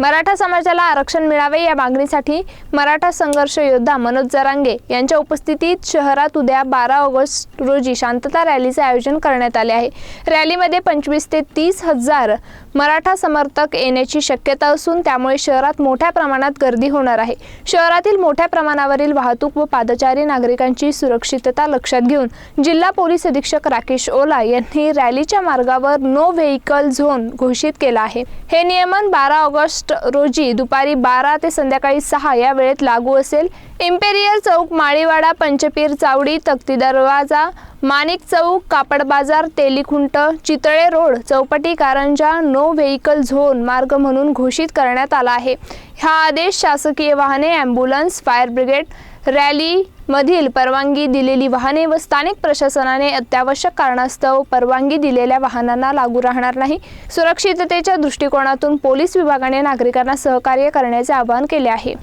मराठा समाजाला आरक्षण मिळावे या मागणीसाठी मराठा संघर्ष योद्धा मनोज जरांगे यांच्या उपस्थितीत शहरात उद्या बारा ऑगस्ट रोजी शांतता रॅलीचे आयोजन करण्यात आले आहे. रॅलीमध्ये पंचवीस ते तीस हजार मराठा समर्थक येण्याची शक्यता असून त्यामुळे शहरात मोठ्या प्रमाणात गर्दी होणार आहे. शहरातील मोठ्या प्रमाणावरील वाहतूक व पादचारी नागरिकांची सुरक्षितता लक्षात घेऊन जिल्हा पोलीस अधीक्षक राकेश ओला यांनी रॅलीच्या मार्गावर नो व्हेकल झोन घोषित केला आहे. हे नियमन बारा ऑगस्ट रोजी दुपारी बारा ते संध्याकाळी सहा या वेळेत लागू असेल. Imperial Chowk Maliwada Panchpir Chawadi Takti Darwaja Manik Chowk Kapad Bazaar Telikhunt Chitale road Chaupati Karanja no vehicle zone मार्ग म्हणून घोषित करण्यात आला आहे. हा आदेश शासकीय वाहने ॲम्ब्युलन्स फायर ब्रिगेड रॅली मधील परवानगी दिलेली वाहने व स्थानिक प्रशासनाने अत्यावश्यक कारणास्तव परवानगी दिलेल्या वाहनांना लागू राहणार नाही. सुरक्षिततेच्या दृष्टिकोनातून पोलीस विभागाने नागरिकांना सहकार्य करण्याचे आवाहन केले आहे.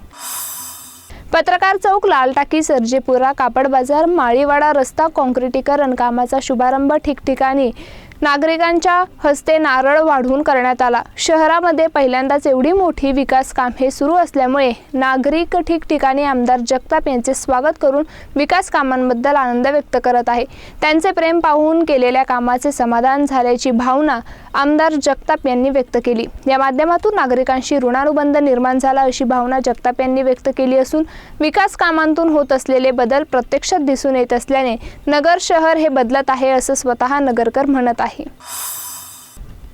पत्रकार चौक लाल टाकी सर्जेपुरा कापड बाजार माळीवाडा रस्ता काँक्रिटीकरण कामाचा शुभारंभ ठिकठिकाणी नागरिकांच्या हस्ते नारळ वाढवून करण्यात आला. शहरामध्ये पहिल्यांदाच एवढी मोठी विकास कामे हे सुरू असल्यामुळे नागरिक ठिकठिकाणी आमदार जगताप यांचे स्वागत करून विकास कामांबद्दल आनंद व्यक्त करत आहे. त्यांचे प्रेम पाहून केलेल्या कामाचे समाधान झाल्याची भावना आमदार जगताप यांनी व्यक्त केली. या माध्यमातून नागरिकांशी ऋणानुबंध निर्माण झाला अशी भावना जगताप यांनी व्यक्त केली असून विकास कामांतून होत असलेले बदल प्रत्यक्षात दिसून येत असल्याने नगर शहर हे बदलत आहे असं स्वतः नगरकर म्हणत आहे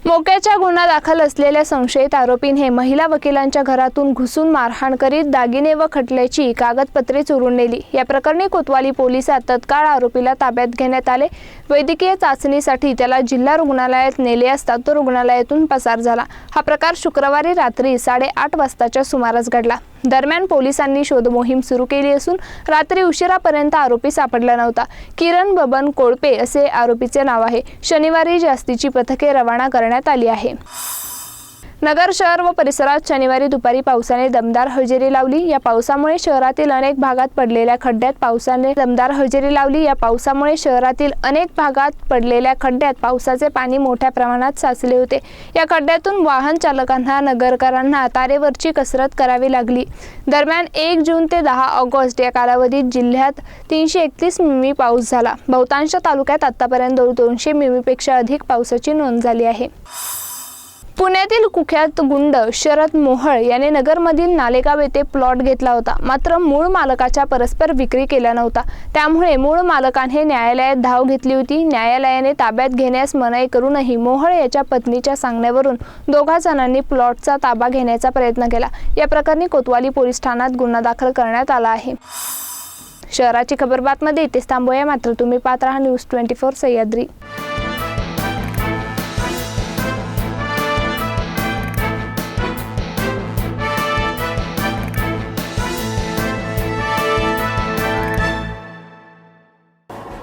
मोक्याच्या गुन्हा दाखल असलेल्या संशयित आरोपीने महिला वकिलांच्या घरातून घुसून मारहाण करीत दागिने व खटल्याची कागदपत्रे चोरून नेली. या प्रकरणी कोतवाली पोलिसात तत्काळ आरोपीला ताब्यात घेण्यात आले. वैद्यकीय चाचणीसाठी त्याला जिल्हा रुग्णालयात नेले असता तो रुग्णालयातून पसार झाला. हा प्रकार शुक्रवारी रात्री साडेआठ वाजताच्या सुमारास घडला. दरम्यान पोलिसांनी शोधमोहीम सुरू केली असून रात्री उशिरापर्यंत आरोपी सापडला नव्हता. किरण बबन कोळपे असे आरोपीचे नाव आहे. शनिवारी जास्तीची पथके रवाना करण्यात आली आहे. नगर शहर व परिसरात शनिवारी दुपारी पावसाने दमदार हजेरी लावली. या पावसामुळे शहरातील अनेक भागात पडलेल्या खड्ड्यात पावसाने दमदार हजेरी लावली. या पावसामुळे शहरातील अनेक भागात पडलेल्या खड्ड्यात पावसाचे पाणी मोठ्या प्रमाणात साचले होते. या खड्ड्यातून वाहन चालकांना नगरकरांना तारेवरची कसरत करावी लागली. दरम्यान एक जून ते दहा ऑगस्ट या कालावधीत जिल्ह्यात तीनशे एकतीस मिमी पाऊस झाला. बहुतांश तालुक्यात आतापर्यंत दोनशे मिमीपेक्षा अधिक पावसाची नोंद झाली आहे. पुण्यातील कुख्यात गुंड शरद मोहळ याने नगरमधील नालेगाव येथे प्लॉट घेतला होता. मात्र मूळ मालकाच्या परस्पर विक्री केला नव्हता त्यामुळे मूळ मालकाने न्यायालयात धाव घेतली होती. न्यायालयाने ताब्यात घेण्यास मनाई करूनही मोहळ याच्या पत्नीच्या सांगण्यावरून दोघा जणांनी प्लॉटचा ताबा घेण्याचा प्रयत्न केला. या प्रकरणी कोतवाली पोलीस ठाण्यात गुन्हा दाखल करण्यात आला आहे. शहराची खबर बातमध्ये इथेच थांबूया. मात्र तुम्ही पात्र न्यूज ट्वेंटी फोर सह्याद्री.